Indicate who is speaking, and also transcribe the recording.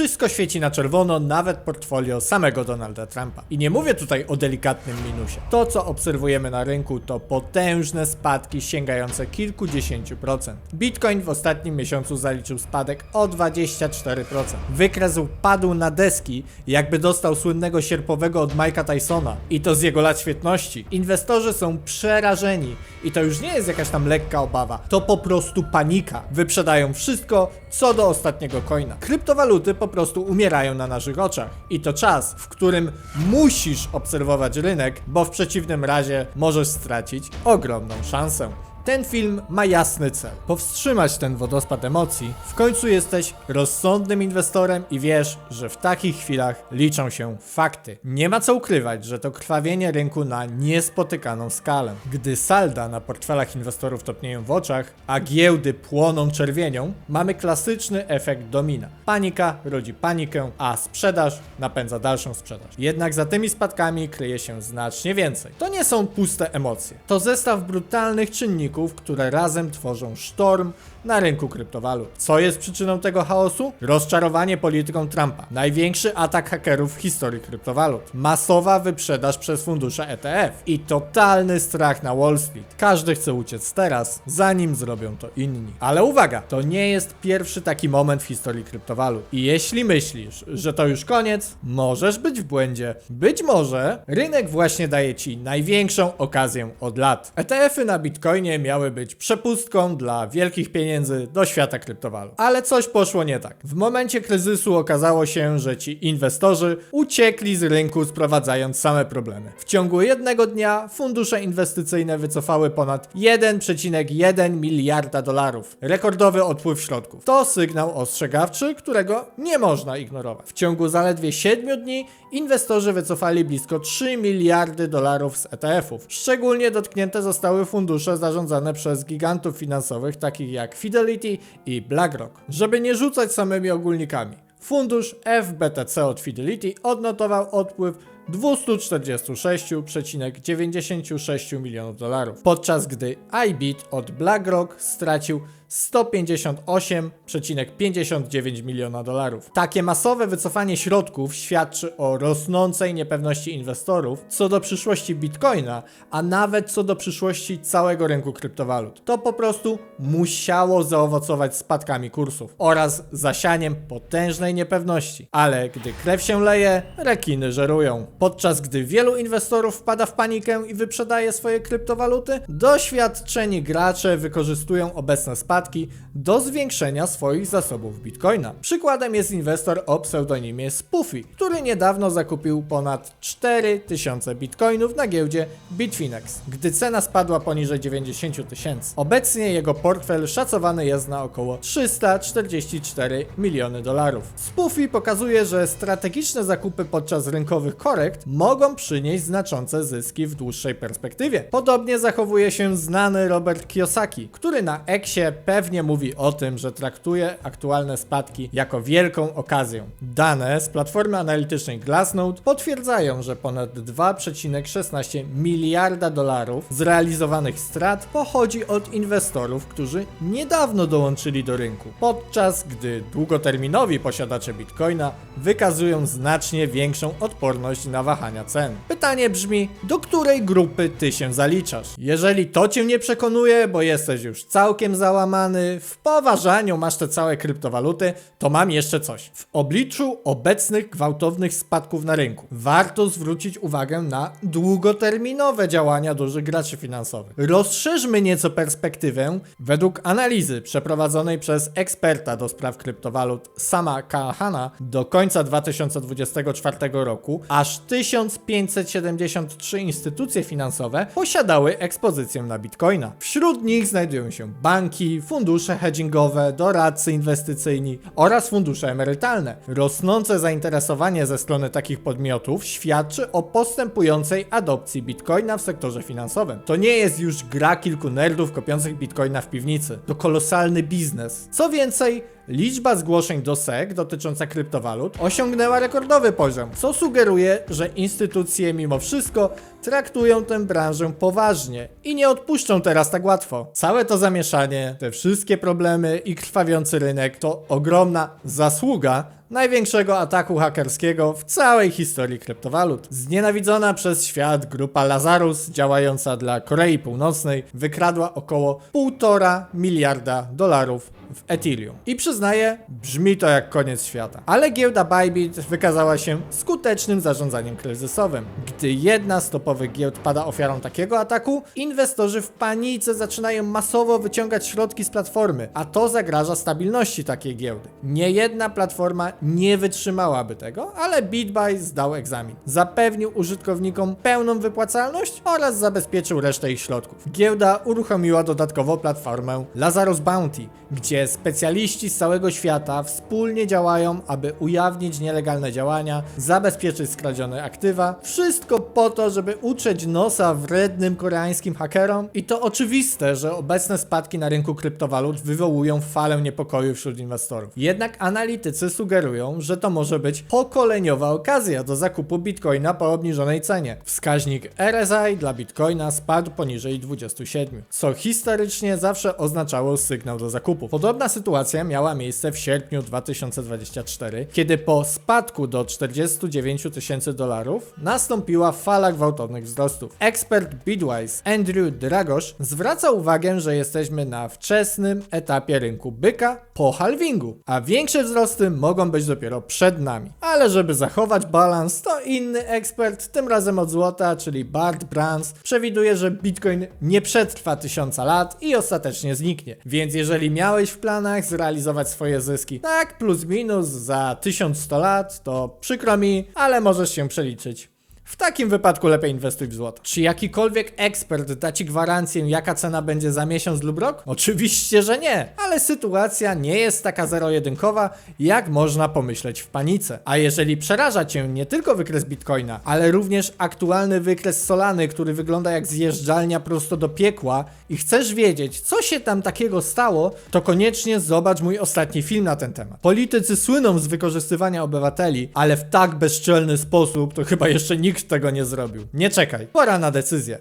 Speaker 1: Wszystko świeci na czerwono, nawet portfolio samego Donalda Trumpa. I nie mówię tutaj o delikatnym minusie. To, co obserwujemy na rynku, to potężne spadki sięgające kilkudziesięciu procent. Bitcoin w ostatnim miesiącu zaliczył spadek o 24%. Wykres padł na deski, jakby dostał słynnego sierpowego od Mike'a Tysona. I to z jego lat świetności. Inwestorzy są przerażeni. I to już nie jest jakaś tam lekka obawa. To po prostu panika. Wyprzedają wszystko, co do ostatniego coina. Kryptowaluty po prostu umierają na naszych oczach. I to czas, w którym musisz obserwować rynek, bo w przeciwnym razie możesz stracić ogromną szansę. Ten film ma jasny cel. Powstrzymać ten wodospad emocji. W końcu jesteś rozsądnym inwestorem i wiesz, że w takich chwilach liczą się fakty. Nie ma co ukrywać, że to krwawienie rynku na niespotykaną skalę. Gdy salda na portfelach inwestorów topnieją w oczach, a giełdy płoną czerwienią, mamy klasyczny efekt domina. Panika rodzi panikę, a sprzedaż napędza dalszą sprzedaż. Jednak za tymi spadkami kryje się znacznie więcej. To nie są puste emocje. To zestaw brutalnych czynników, które razem tworzą sztorm na rynku kryptowalut. Co jest przyczyną tego chaosu? Rozczarowanie polityką Trumpa. Największy atak hakerów w historii kryptowalut. Masowa wyprzedaż przez fundusze ETF i totalny strach na Wall Street. Każdy chce uciec teraz, zanim zrobią to inni. Ale uwaga, to nie jest pierwszy taki moment w historii kryptowalut. I jeśli myślisz, że to już koniec, możesz być w błędzie. Być może rynek właśnie daje ci największą okazję od lat. ETF-y na Bitcoinie miały być przepustką dla wielkich pieniędzy do świata kryptowalut. Ale coś poszło nie tak. W momencie kryzysu okazało się, że ci inwestorzy uciekli z rynku, sprowadzając same problemy. W ciągu jednego dnia fundusze inwestycyjne wycofały ponad 1,1 miliarda dolarów. Rekordowy odpływ środków. To sygnał ostrzegawczy, którego nie można ignorować. W ciągu zaledwie 7 dni inwestorzy wycofali blisko 3 miliardy dolarów z ETF-ów. Szczególnie dotknięte zostały fundusze zarządzane przez gigantów finansowych takich jak Fidelity i BlackRock. Żeby nie rzucać samymi ogólnikami. Fundusz FBTC od Fidelity odnotował odpływ 246,96 milionów dolarów, podczas gdy iBit od BlackRock stracił 158,59 miliona dolarów. Takie masowe wycofanie środków świadczy o rosnącej niepewności inwestorów co do przyszłości Bitcoina, a nawet co do przyszłości całego rynku kryptowalut. To po prostu musiało zaowocować spadkami kursów oraz zasianiem potężnej niepewności. Ale gdy krew się leje, rekiny żerują. Podczas gdy wielu inwestorów wpada w panikę i wyprzedaje swoje kryptowaluty, doświadczeni gracze wykorzystują obecne spadki do zwiększenia swoich zasobów bitcoina. Przykładem jest inwestor o pseudonimie Spoofy, który niedawno zakupił ponad 4000 bitcoinów na giełdzie Bitfinex, gdy cena spadła poniżej 90 tysięcy. Obecnie jego portfel szacowany jest na około 344 miliony dolarów. Spoofy pokazuje, że strategiczne zakupy podczas rynkowych korekt mogą przynieść znaczące zyski w dłuższej perspektywie. Podobnie zachowuje się znany Robert Kiyosaki, który na Exie pewnie mówi o tym, że traktuje aktualne spadki jako wielką okazję. Dane z platformy analitycznej Glassnode potwierdzają, że ponad 2,16 miliarda dolarów zrealizowanych strat pochodzi od inwestorów, którzy niedawno dołączyli do rynku, podczas gdy długoterminowi posiadacze bitcoina wykazują znacznie większą odporność na wahania cen. Pytanie brzmi, do której grupy ty się zaliczasz? Jeżeli to cię nie przekonuje, bo jesteś już całkiem załamany, w poważaniu masz te całe kryptowaluty, to mam jeszcze coś. W obliczu obecnych gwałtownych spadków na rynku, warto zwrócić uwagę na długoterminowe działania dużych graczy finansowych. Rozszerzmy nieco perspektywę. Według analizy przeprowadzonej przez eksperta do spraw kryptowalut Sama Kahana do końca 2024 roku aż 1573 instytucje finansowe posiadały ekspozycję na bitcoina. Wśród nich znajdują się banki, fundusze hedgingowe, doradcy inwestycyjni oraz fundusze emerytalne. Rosnące zainteresowanie ze strony takich podmiotów świadczy o postępującej adopcji bitcoina w sektorze finansowym. To nie jest już gra kilku nerdów kopiących bitcoina w piwnicy. To kolosalny biznes. Co więcej, Liczba zgłoszeń do SEC dotycząca kryptowalut osiągnęła rekordowy poziom, co sugeruje, że instytucje mimo wszystko traktują tę branżę poważnie i nie odpuszczą teraz tak łatwo. Całe to zamieszanie, te wszystkie problemy i krwawiący rynek to ogromna zasługa największego ataku hakerskiego w całej historii kryptowalut. Znienawidzona przez świat grupa Lazarus, działająca dla Korei Północnej, wykradła około 1,5 miliarda dolarów w Ethereum. I przyznaję, brzmi to jak koniec świata. Ale giełda Bybit wykazała się skutecznym zarządzaniem kryzysowym. Gdy jedna z topowych giełd pada ofiarą takiego ataku, inwestorzy w panice zaczynają masowo wyciągać środki z platformy, a to zagraża stabilności takiej giełdy. Nie jedna platforma nie wytrzymałaby tego, ale BitBuy zdał egzamin. Zapewnił użytkownikom pełną wypłacalność oraz zabezpieczył resztę ich środków. Giełda uruchomiła dodatkowo platformę Lazarus Bounty, gdzie specjaliści z całego świata wspólnie działają, aby ujawnić nielegalne działania, zabezpieczyć skradzione aktywa. Wszystko po to, żeby utrzeć nosa wrednym koreańskim hakerom. I to oczywiste, że obecne spadki na rynku kryptowalut wywołują falę niepokoju wśród inwestorów. Jednak analitycy sugerują, że to może być pokoleniowa okazja do zakupu bitcoina po obniżonej cenie. Wskaźnik RSI dla bitcoina spadł poniżej 27, co historycznie zawsze oznaczało sygnał do zakupu. Podobna sytuacja miała miejsce w sierpniu 2024, kiedy po spadku do 49 tysięcy dolarów nastąpiła fala gwałtownych wzrostów. Ekspert Bitwise Andrew Dragosz zwraca uwagę, że jesteśmy na wczesnym etapie rynku byka po halvingu, a większe wzrosty mogą być dopiero przed nami. Ale żeby zachować balans, to inny ekspert, tym razem od złota, czyli Bart Brands, przewiduje, że Bitcoin nie przetrwa tysiąca lat i ostatecznie zniknie. Więc jeżeli miałeś w planach zrealizować swoje zyski, tak plus minus za 1100 lat, to przykro mi, ale możesz się przeliczyć. W takim wypadku lepiej inwestuj w złoto. Czy jakikolwiek ekspert da ci gwarancję, jaka cena będzie za miesiąc lub rok? Oczywiście, że nie, ale sytuacja nie jest taka zero-jedynkowa, jak można pomyśleć w panice. A jeżeli przeraża cię nie tylko wykres bitcoina, ale również aktualny wykres solany, który wygląda jak zjeżdżalnia prosto do piekła i chcesz wiedzieć, co się tam takiego stało, to koniecznie zobacz mój ostatni film na ten temat. Politycy słyną z wykorzystywania obywateli, ale w tak bezczelny sposób to chyba jeszcze nikt tego nie zrobił. Nie czekaj, pora na decyzję.